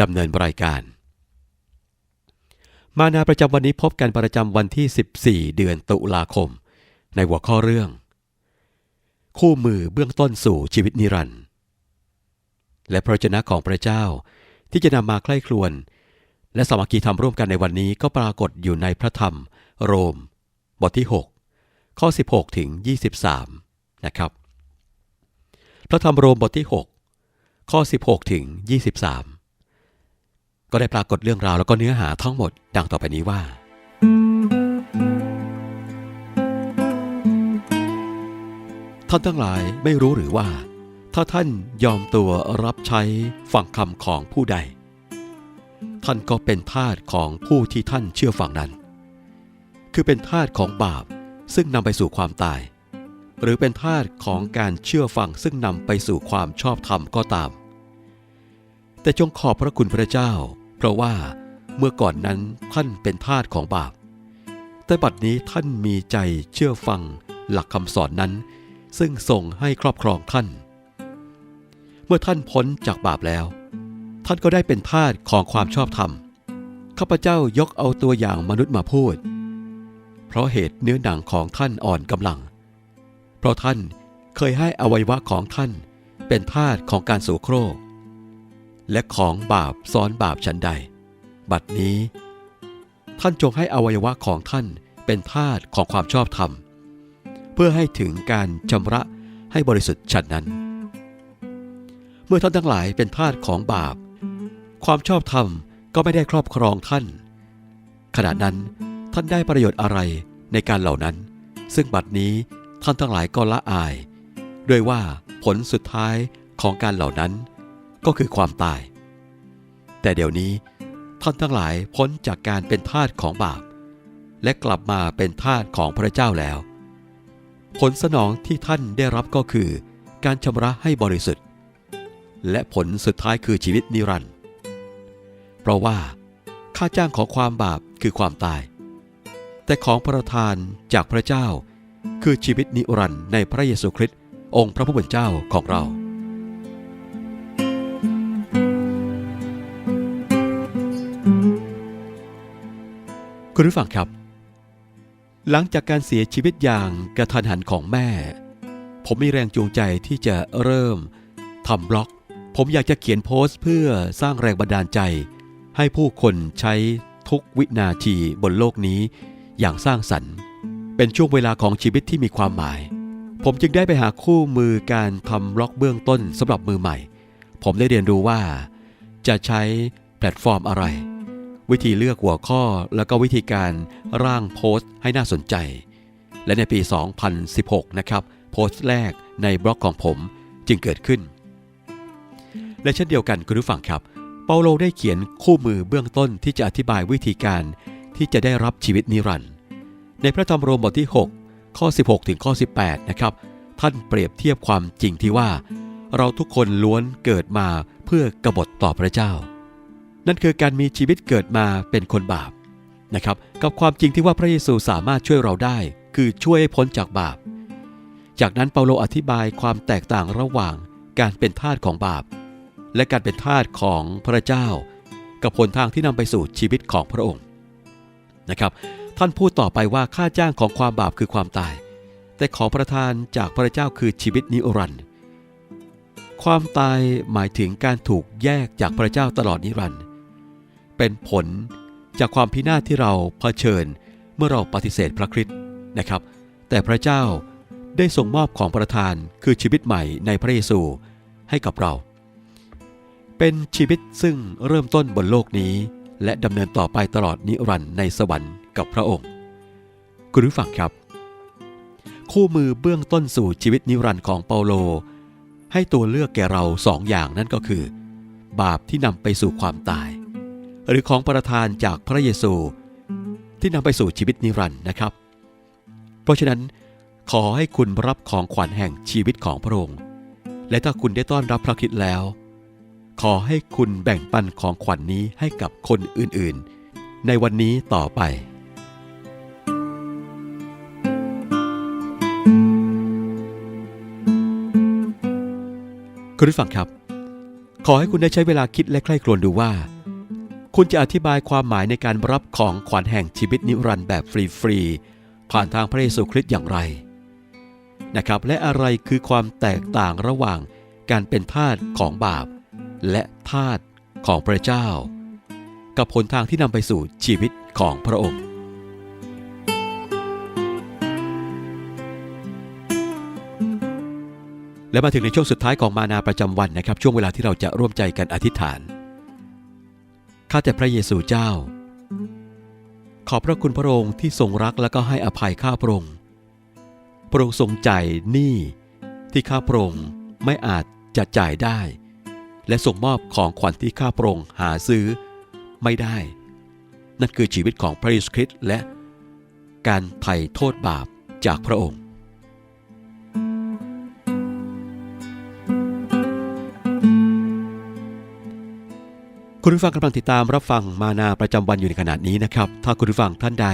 ดำเนินรายการ มานาประจำวันนี้พบกันประจำวันที่ 14 เดือนตุลาคม ในหัวข้อเรื่อง คู่มือเบื้องต้นสู่ชีวิตนิรันดร์และพระเจนะของพระเจ้าที่จะนำมาใคร่ครวญและสามัคคีธรรมร่วมกันในวันนี้ก็ปรากฏอยู่ในพระธรรม โรม บทที่ 6 ข้อ 16 ถึง 23 นะครับ พระธรรมโรมบทที่ 6 ข้อ 16 ถึง 23 ก็ได้ปรากฏเรื่องราวแล้วก็เนื้อหาทั้งหมดดังต่อไปนี้ว่า ท่านทั้งหลายไม่รู้หรือว่า ถ้าท่านยอมตัวรับใช้ฟังคำของผู้ใด ท่านก็เป็นทาสของผู้ที่ท่านเชื่อฟังนั้น คือเป็นทาสของบาปซึ่งนำไปสู่ความตาย หรือเป็นทาสของการเชื่อฟังซึ่งนำไปสู่ความชอบธรรมก็ตามแต่จงขอบพระคุณพระเจ้า ราะว่าเมื่อก่อนนั้นท่านเป็นทาสของบาป แต่บัดนี้ท่านมีใจเชื่อฟังหลักคำสอนนั้น ซึ่งส่งให้ครอบครองท่าน เมื่อท่านพ้นจากบาปแล้ว ท่านก็ได้เป็นทาสของความชอบธรรม ข้าพเจ้ายกเอาตัวอย่างมนุษย์มาพูด เพราะเหตุเนื้อหนังของท่านอ่อนกำลัง เพราะท่านเคยให้อวัยวะของท่านเป็นทาสของการสูโครก และของบาปซ้อนบาปฉันใด บัดนี้ ท่านจงให้อวัยวะของท่านเป็นทาสของความชอบธรรม เพื่อให้ถึงการชำระให้บริสุทธิ์ฉันนั้น เมื่อท่านทั้งหลายเป็นทาสของบาป ความชอบธรรมก็ไม่ได้ครอบครองท่าน ขณะนั้นท่านได้ประโยชน์อะไรในการเหล่านั้น ซึ่งบัดนี้ท่านทั้งหลายก็ละอาย ด้วยว่าผลสุดท้ายของการเหล่านั้น ก็คือความตาย แต่เดี๋ยวนี้ท่านทั้งหลายพ้นจากการเป็นทาสของบาป และกลับมาเป็นทาสของพระเจ้าแล้ว ผลสนองที่ท่านได้รับก็คือ การชำระให้บริสุทธิ์ และผลสุดท้ายคือชีวิตนิรันดร์เพราะว่า ค่าจ้างของความบาปคือความตาย แต่ของประทานจากพระเจ้า คือชีวิตนิรันดร์ในพระเยซูคริสต์องค์พระผู้เป็นเจ้าของเรา คุณผู้ฟังครับ หลังจากการเสียชีวิตอย่างกระทันหันของแม่ ผมมีแรงจูงใจที่จะเริ่มทำบล็อก ผมอยากจะเขียนโพสต์เพื่อสร้างแรงบันดาลใจ ให้ผู้คนใช้ทุกวินาทีบนโลกนี้ อย่างสร้างสรรค์ เป็นช่วงเวลาของชีวิตที่มีความหมาย ผมจึงได้ไปหาคู่มือการทำบล็อกเบื้องต้นสำหรับมือใหม่ ผมได้เรียนรู้ว่า จะใช้แพลตฟอร์มอะไร วิธีเลือกหัวข้อแล้วก็วิธีการร่างโพสต์ให้น่าสนใจ และในปี 2016 นะครับ โพสต์แรกในบล็อกของผมจึงเกิดขึ้น และเช่นเดียวกันคุณผู้ฟังครับ เปาโลได้เขียนคู่มือเบื้องต้นที่จะอธิบายวิธีการที่จะได้รับชีวิตนิรันดร์ในพระธรรมโรมบทที่ 6 ข้อ 16 ถึงข้อ 18 นะครับ ท่านเปรียบเทียบความจริงที่ว่า เราทุกคนล้วนเกิดมาเพื่อกบฏต่อพระเจ้า นั่นคือการมีชีวิตเกิดมาเป็นคนบาปนะครับ กับความจริงที่ว่าพระเยซูสามารถช่วยเราได้ คือช่วยให้พ้นจากบาป จากนั้นเปาโลอธิบายความแตกต่างระหว่างการเป็นทาสของบาป และการเป็นทาสของพระเจ้า กับผลทางที่นำไปสู่ชีวิตของพระองค์นะครับ ท่านพูดต่อไปว่าค่าจ้างของความบาปคือความตาย แต่ของประทานจากพระเจ้าคือชีวิตนิรันดร์ความตายหมายถึงการถูกแยกจากพระเจ้าตลอดนิรันดร์ เป็นผลจากความพินาศที่เราเผชิญเมื่อเราปฏิเสธพระคริสต์นะครับ แต่พระเจ้าได้ทรงมอบของประทานคือชีวิตใหม่ในพระเยซูให้กับเรา เป็นชีวิตซึ่งเริ่มต้นบนโลกนี้ และดำเนินต่อไปตลอดนิรันดร์ในสวรรค์กับพระองค์ คุณผู้ฟังครับ คู่มือเบื้องต้นสู่ชีวิตนิรันดร์ของเปาโล ให้ตัวเลือกแก่เราสองอย่างนั่นก็คือ บาปที่นำไปสู่ความตาย หรือของประทานจากพระเยซู ที่นำไปสู่ชีวิตนิรันดร์นะครับ เพราะฉะนั้น ขอให้คุณรับของขวัญแห่งชีวิตของพระองค์ และถ้าคุณได้ต้อนรับพระคิดแล้ว ขอให้คุณแบ่งปันของขวัญนนี้ให้กับคนอื่นๆ ในวันนี้ต่อไปคุณผู้ฟังครับ ขอให้คุณได้ใช้เวลาคิดและใคร่ครวญดูว่า คุณจะอธิบายความหมายในการรับของขวัญแห่งชีวิตนิรันดร์แบบฟรีๆผ่านทางพระเยซูคริสต์อย่างไรนะครับ และอะไรคือความแตกต่างระหว่างการเป็นทาสของบาป และทาสของพระเจ้า กับผลทางที่นำไปสู่ชีวิตของพระองค์ และมาถึงในช่วงสุดท้ายของมานาประจำวันนะครับ ช่วงเวลาที่เราจะร่วมใจกันอธิษฐาน ข้าแต่พระเยซูเจ้า ขอบพระคุณพระองค์ที่ทรงรักและก็ให้อภัยข้าพระองค์พระองค์ทรงจ่ายหนี้ที่ข้าพระองค์ไม่อาจจะจ่ายได้ และส่งมอบของขวัญที่ข้าพระองค์หาซื้อไม่ได้ นั่นคือชีวิตของพระเยซูคริสต์และการไถ่โทษบาปจากพระองค์ คุณผู้ฟังกำลังติดตามรับฟังมานาประจำวันอยู่ในขณะนี้นะครับ ถ้าคุณผู้ฟังท่านใด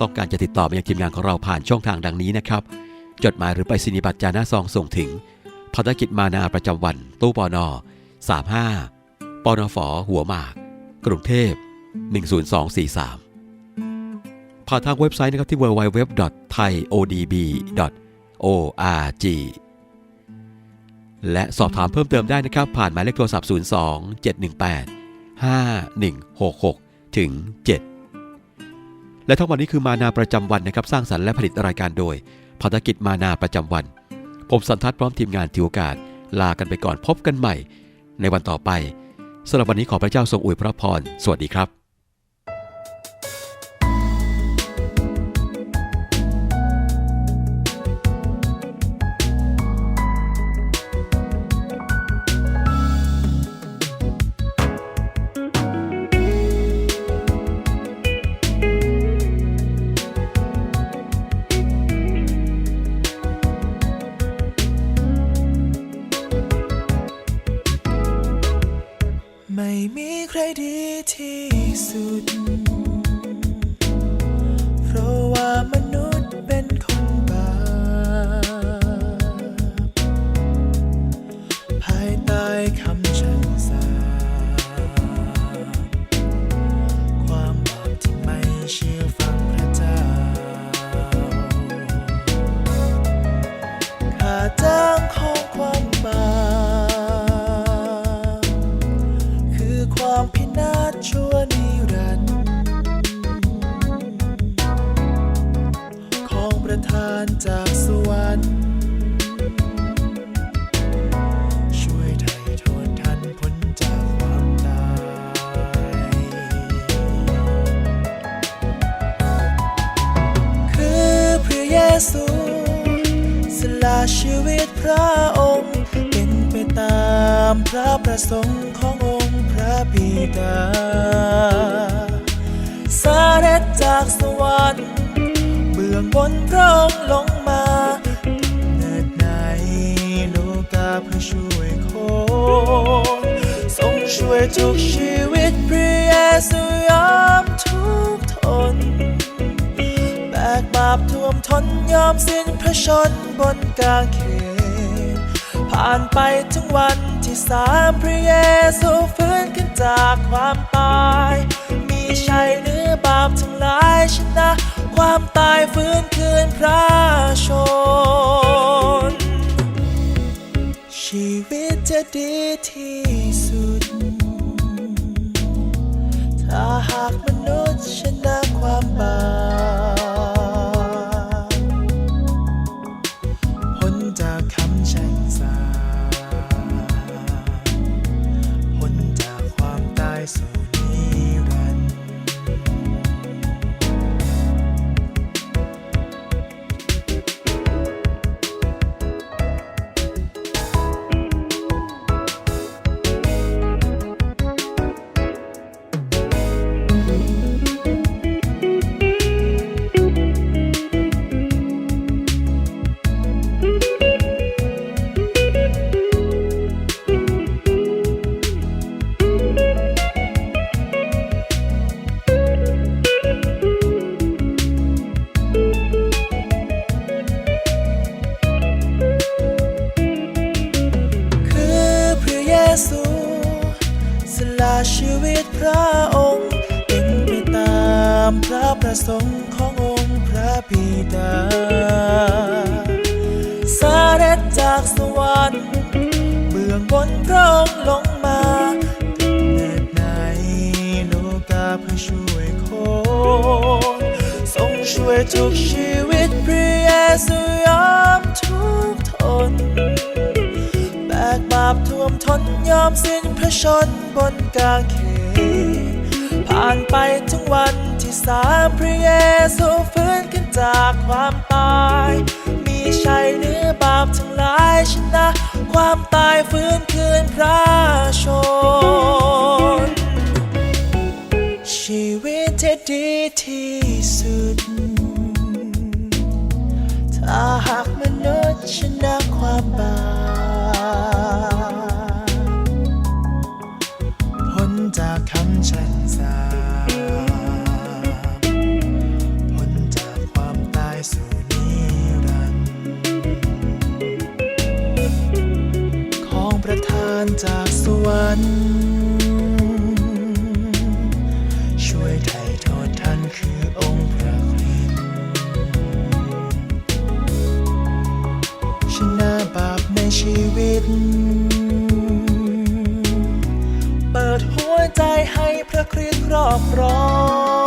ต้องการจะติดต่อมายังทีมงานของเราผ่านช่องทางดังนี้นะครับ จดหมายหรือไปรษณียบัตรจาหน้าซองส่งถึงภารกิจมานาประจำวัน ตู้ปอนอ35ปอนอฝอหัวหมาก กรุงเทพ 10243 ผ่านทางเว็บไซต์นะครับที่ www.thaiodb.org และสอบถามเพิ่มเติมได้นะครับ ผ่านหมายเลขโทรศัพท์ 02 718 5166 ถึง 7 และทั้งหมดนี้คือมานาประจำวันนะครับ สร้างสรรค์และผลิตรายการโดยภารกิจมานาประจำวัน ผมสันทัศน์พร้อมทีมงานทิวกาศ ลากันไปก่อนพบกันใหม่ ในวันต่อไปสำหรับวันนี้ขอพระเจ้าทรงอวยพระพร สวัสดีครับ ดีที่สุด ซูสละชีวิตพระองค์ เป็นไปตามพระประสงค์ขององค์พระบิดา สาเด็จจากสวรรค์เบื้องบนพระองค์ลงมาเนิดในโลกาเพื่อช่วยคนทรงช่วยทุกชีวิตพระเยซูยอมทุกทน กบาปท่วมทนยอมสิ้นพระชนบนกางเขนผ่านไปถึงวันที่สามพระเยซูฟื้นขึ้นจากความตาย มีชัยเหนือบาปทั้งหลายชนะ ความตายฟื้นคืนพระชน ชีวิตจะดีที่สุด ถ้าหากมนุษย์ชนะความบาป วิตพระองค์เป็นไปตามพระประสงค์ขององค์พระบิดาสเด็จจากสวรรค์เบื้องบนพระองค์ลงมากำเนิดในโลกาเพื่อช่วยคนทรงช่วยทุกชีวิตพระเยซูาบท่วมทนยอมสิ้นพระชนบนกางเขนผ่านไปทั้งวันที่สามพระเยซูฟื้นขึ้นจากความตาย มีชัยเหนือบาปทั้งหลายชนะ ความตายฟื้นคืนพระ จากสวรรค์ ช่วยไถ่โทษท่านคือองค์พระคริสต์ชนะบาปในชีวิต เปิดหัวใจให้พระคริสต์ครอบครอง